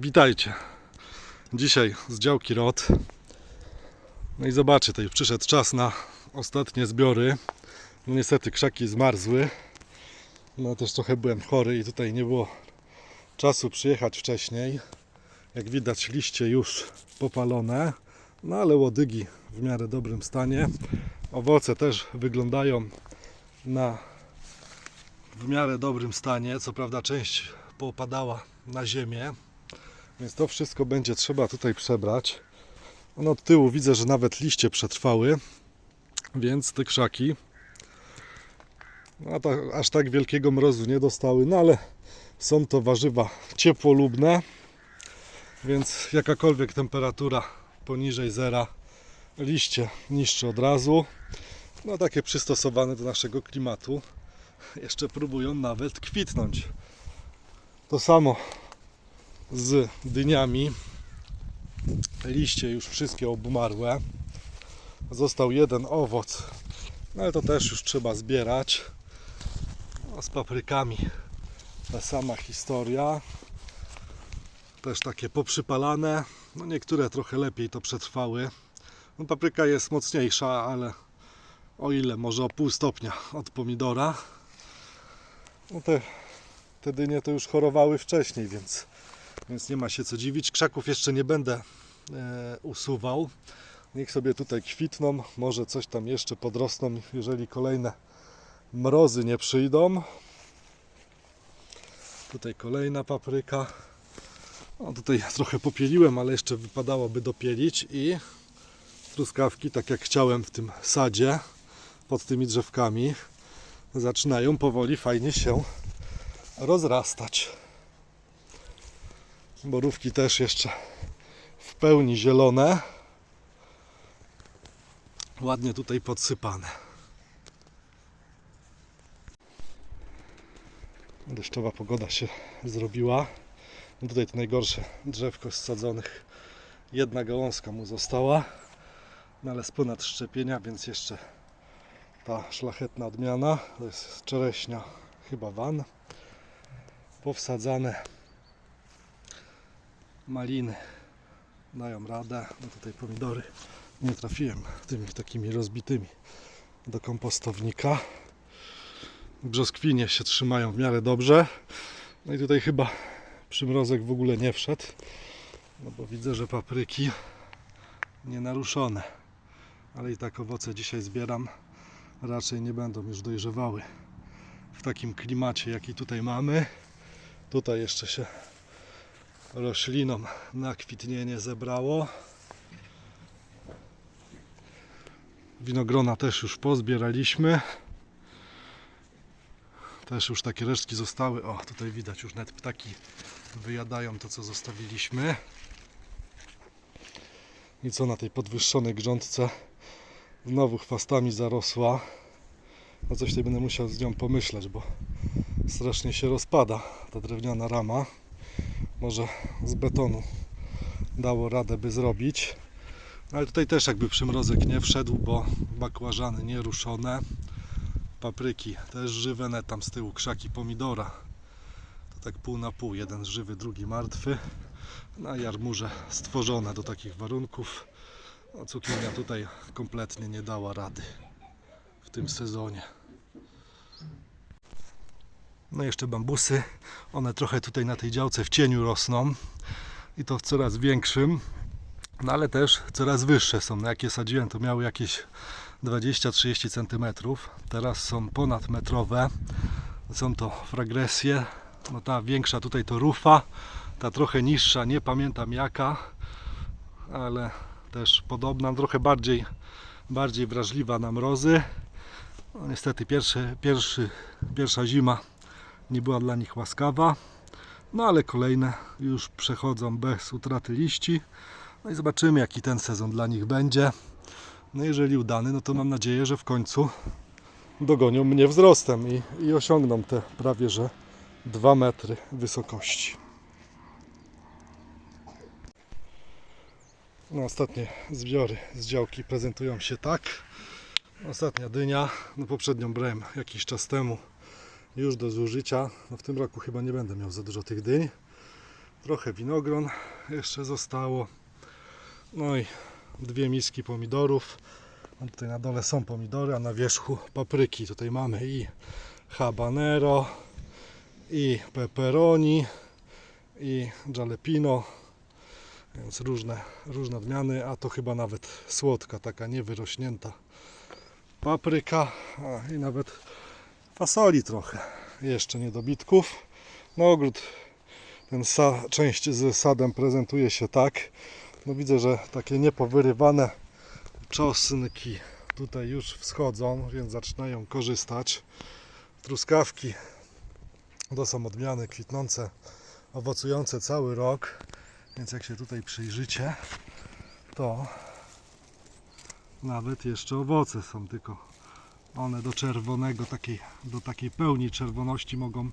Witajcie. Dzisiaj z działki ROT. No i zobaczcie, tutaj przyszedł czas na ostatnie zbiory. No niestety krzaki zmarzły. No też trochę byłem chory i tutaj nie było czasu przyjechać wcześniej. Jak widać liście już popalone, no ale łodygi w miarę dobrym stanie. Owoce też wyglądają na w miarę dobrym stanie. Co prawda część popadała na ziemię, więc to wszystko będzie trzeba tutaj przebrać. No od tyłu widzę, że nawet liście przetrwały, więc te krzaki no, aż tak wielkiego mrozu nie dostały, no ale są to warzywa ciepłolubne, więc jakakolwiek temperatura poniżej zera liście niszczy od razu. No takie przystosowane do naszego klimatu. Jeszcze próbują nawet kwitnąć. To samo z dyniami. Liście już wszystkie obumarłe. Został jeden owoc, no ale to też już trzeba zbierać. No, z paprykami ta sama historia. Też takie poprzypalane. No niektóre trochę lepiej to przetrwały. No, papryka jest mocniejsza, ale o ile może o pół stopnia od pomidora. No te, te dynie to już chorowały wcześniej, więc, więc nie ma się co dziwić. Krzaków jeszcze nie będę e, usuwał. Niech sobie tutaj kwitną, może coś tam jeszcze podrosną, jeżeli kolejne mrozy nie przyjdą. Tutaj kolejna papryka. No, tutaj trochę popieliłem, ale jeszcze wypadałoby dopielić i truskawki, tak jak chciałem w tym sadzie, pod tymi drzewkami, zaczynają powoli fajnie się rozrastać. Borówki też jeszcze w pełni zielone. Ładnie tutaj podsypane. Deszczowa pogoda się zrobiła. No Tutaj to najgorsze drzewko z sadzonych. Jedna gałązka mu została, no ale z ponad szczepienia, więc jeszcze ta szlachetna odmiana. To jest czereśnia, chyba van. Powsadzane maliny dają radę. No tutaj pomidory nie trafiłem tymi takimi rozbitymi do kompostownika. Brzoskwinie się trzymają w miarę dobrze. No i tutaj chyba przymrozek w ogóle nie wszedł. No bo widzę, że papryki nie naruszone. Ale i tak owoce dzisiaj zbieram. Raczej nie będą już dojrzewały w takim klimacie, jaki tutaj mamy. Tutaj jeszcze się roślinom na kwitnienie zebrało. Winogrona też już pozbieraliśmy. Też już takie resztki zostały. O, tutaj widać już nawet ptaki wyjadają to, co zostawiliśmy. I co na tej podwyższonej grządce znowu chwastami zarosła. No coś tutaj będę musiał z nią pomyśleć, bo strasznie się rozpada ta drewniana rama. Może z betonu dało radę by zrobić. Ale tutaj też jakby przymrozek nie wszedł, bo bakłażany nieruszone. Papryki też żywe, ne tam z tyłu krzaki pomidora. To tak pół na pół, jeden żywy, drugi martwy. Na jarmurze stworzone do takich warunków. No, cukinia tutaj kompletnie nie dała rady w tym sezonie. No i jeszcze bambusy. One trochę tutaj na tej działce w cieniu rosną i to w coraz większym. No ale też coraz wyższe są. No jak je sadziłem, to miały jakieś 20-30 cm. Teraz są ponadmetrowe. Są to fragresje. No ta większa tutaj to rufa. Ta trochę niższa, nie pamiętam jaka, ale też podobna, trochę bardziej, bardziej wrażliwa na mrozy. No, niestety pierwszy, pierwszy, pierwsza zima nie była dla nich łaskawa. No ale kolejne już przechodzą bez utraty liści. No i zobaczymy jaki ten sezon dla nich będzie. No jeżeli udany, no to mam nadzieję, że w końcu dogonią mnie wzrostem i, i osiągną te prawie że 2 metry wysokości. No, ostatnie zbiory z działki prezentują się tak. Ostatnia dynia, no poprzednią brałem jakiś czas temu już do zużycia. No w tym roku chyba nie będę miał za dużo tych dyń. Trochę winogron jeszcze zostało. No i dwie miski pomidorów. A tutaj na dole są pomidory, a na wierzchu papryki. Tutaj mamy i habanero, i pepperoni, i jalapeno. Więc różne, różne odmiany, a to chyba nawet słodka, taka niewyrośnięta papryka, a i nawet fasoli trochę. Jeszcze niedobitków. No ogród, ten sa, część z sadem prezentuje się tak. No widzę, że takie niepowyrywane czosnki tutaj już wschodzą, więc zaczynają korzystać. Truskawki to są odmiany kwitnące, owocujące cały rok. Więc jak się tutaj przyjrzycie, to nawet jeszcze owoce są, tylko one do czerwonego, takiej, do takiej pełni czerwoności mogą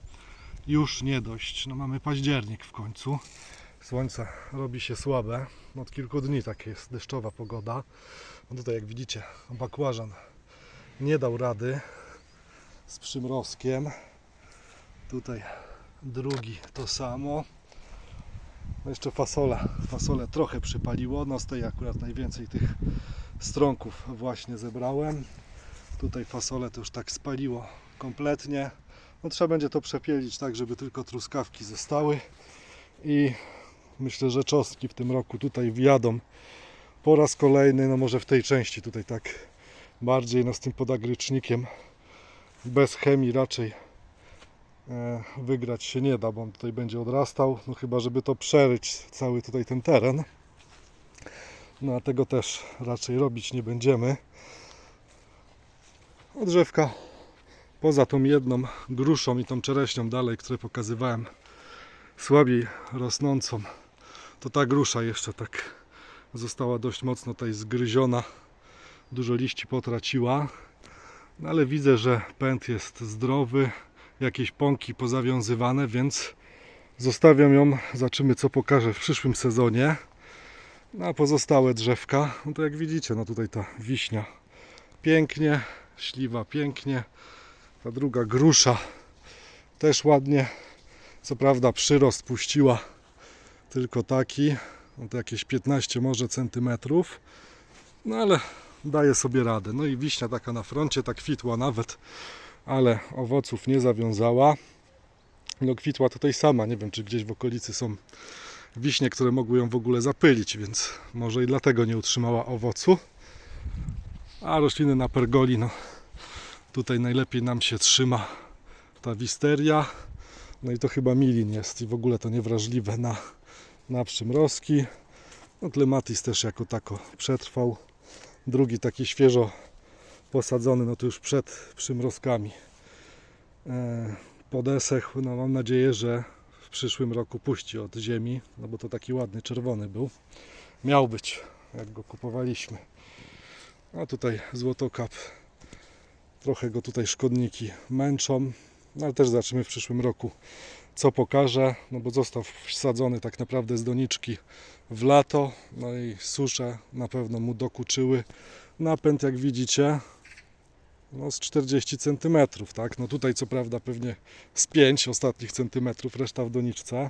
już nie dojść. No mamy październik w końcu. Słońce robi się słabe. Od kilku dni tak jest deszczowa pogoda. No tutaj jak widzicie, bakłażan nie dał rady z przymrozkiem. Tutaj drugi to samo. No jeszcze fasola. Fasolę trochę przypaliło. No z tej akurat najwięcej tych strąków właśnie zebrałem. Tutaj fasolę to już tak spaliło kompletnie. No trzeba będzie to przepielić tak, żeby tylko truskawki zostały. I myślę, że czosnki w tym roku tutaj wjadą po raz kolejny. No może w tej części tutaj tak bardziej no z tym podagrycznikiem bez chemii raczej e, wygrać się nie da, bo on tutaj będzie odrastał, no chyba żeby to przeryć cały tutaj ten teren. No a tego też raczej robić nie będziemy. Drzewka poza tą jedną gruszą i tą czereśnią dalej, które pokazywałem słabiej rosnącą, to ta grusza jeszcze tak została dość mocno tutaj zgryziona. Dużo liści potraciła. No ale widzę, że pęd jest zdrowy, jakieś pąki pozawiązywane, więc zostawiam ją. Zobaczymy, co pokażę w przyszłym sezonie. No a pozostałe drzewka, no to jak widzicie, no tutaj ta wiśnia pięknie, śliwa pięknie, ta druga grusza też ładnie. Co prawda przyrost puściła tylko taki, no to jakieś 15 może centymetrów, no ale daje sobie radę. No i wiśnia taka na froncie, tak kwitła nawet, ale owoców nie zawiązała. No kwitła tutaj sama, nie wiem czy gdzieś w okolicy są wiśnie, które mogły ją w ogóle zapylić, więc może i dlatego nie utrzymała owocu. A rośliny na pergoli, no tutaj najlepiej nam się trzyma ta wisteria. No i to chyba milin jest i w ogóle to niewrażliwe na, na przymrozki. No klematis też jako tako przetrwał. Drugi taki świeżo posadzony, no to już przed przymrozkami. E, podesech, no mam nadzieję, że w przyszłym roku puści od ziemi, no bo to taki ładny czerwony był. Miał być, jak go kupowaliśmy. A tutaj złotokap. Trochę go tutaj szkodniki męczą, no ale też zobaczymy w przyszłym roku, co pokaże, no bo został wsadzony tak naprawdę z doniczki w lato, no i susze na pewno mu dokuczyły. Napęd, jak widzicie, no z 40 cm, tak? No tutaj co prawda pewnie z 5 ostatnich centymetrów, reszta w doniczce.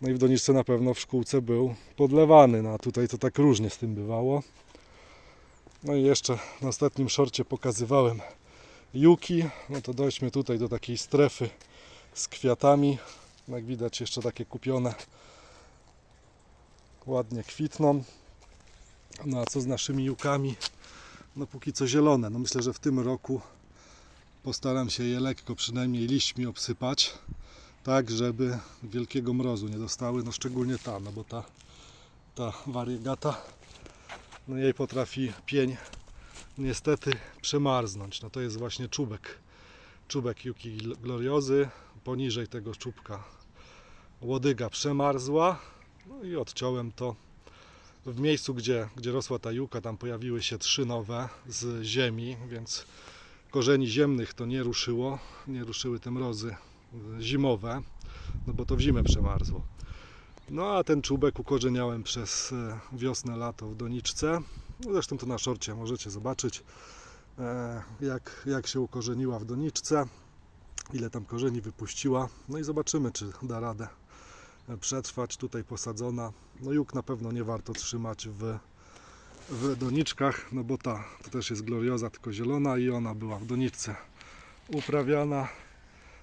No i w doniczce na pewno w szkółce był podlewany, no a tutaj to tak różnie z tym bywało. No i jeszcze na ostatnim szorcie pokazywałem juki, no to dojdźmy tutaj do takiej strefy z kwiatami. Jak widać jeszcze takie kupione ładnie kwitną. No a co z naszymi jukami? No póki co zielone. No myślę, że w tym roku postaram się je lekko przynajmniej liśćmi obsypać, tak żeby wielkiego mrozu nie dostały, no szczególnie ta, no bo ta, ta wariegata, no jej potrafi pień niestety przemarznąć. No to jest właśnie czubek, czubek Juki Gloriozy, poniżej tego czubka łodyga przemarzła, no i odciąłem to w miejscu, gdzie, gdzie rosła ta juka, tam pojawiły się trzy nowe z ziemi, więc korzeni ziemnych to nie ruszyło, nie ruszyły te mrozy zimowe, no bo to w zimę przemarzło. No a ten czubek ukorzeniałem przez e, wiosnę, lato w doniczce. No zresztą to na szorcie możecie zobaczyć, e, jak, jak się ukorzeniła w doniczce, ile tam korzeni wypuściła. No i zobaczymy, czy da radę e, przetrwać tutaj posadzona. No juk na pewno nie warto trzymać w, w doniczkach, no bo ta to też jest glorioza, tylko zielona i ona była w doniczce uprawiana.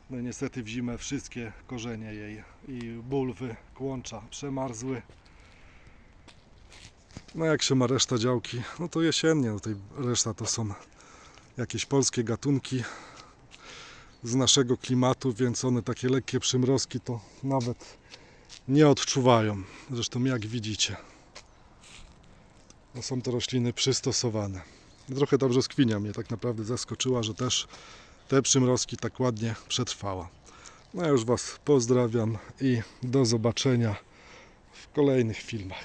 No niestety w zimę wszystkie korzenie jej i bulwy, kłącza przemarzły. No jak się ma reszta działki, no to jesiennie, no tej reszta to są jakieś polskie gatunki z naszego klimatu, więc one takie lekkie przymrozki to nawet nie odczuwają. Zresztą jak widzicie, no są to rośliny przystosowane. Trochę ta brzoskwinia mnie tak naprawdę zaskoczyła, że też te przymrozki tak ładnie przetrwała. No ja już Was pozdrawiam i do zobaczenia w kolejnych filmach.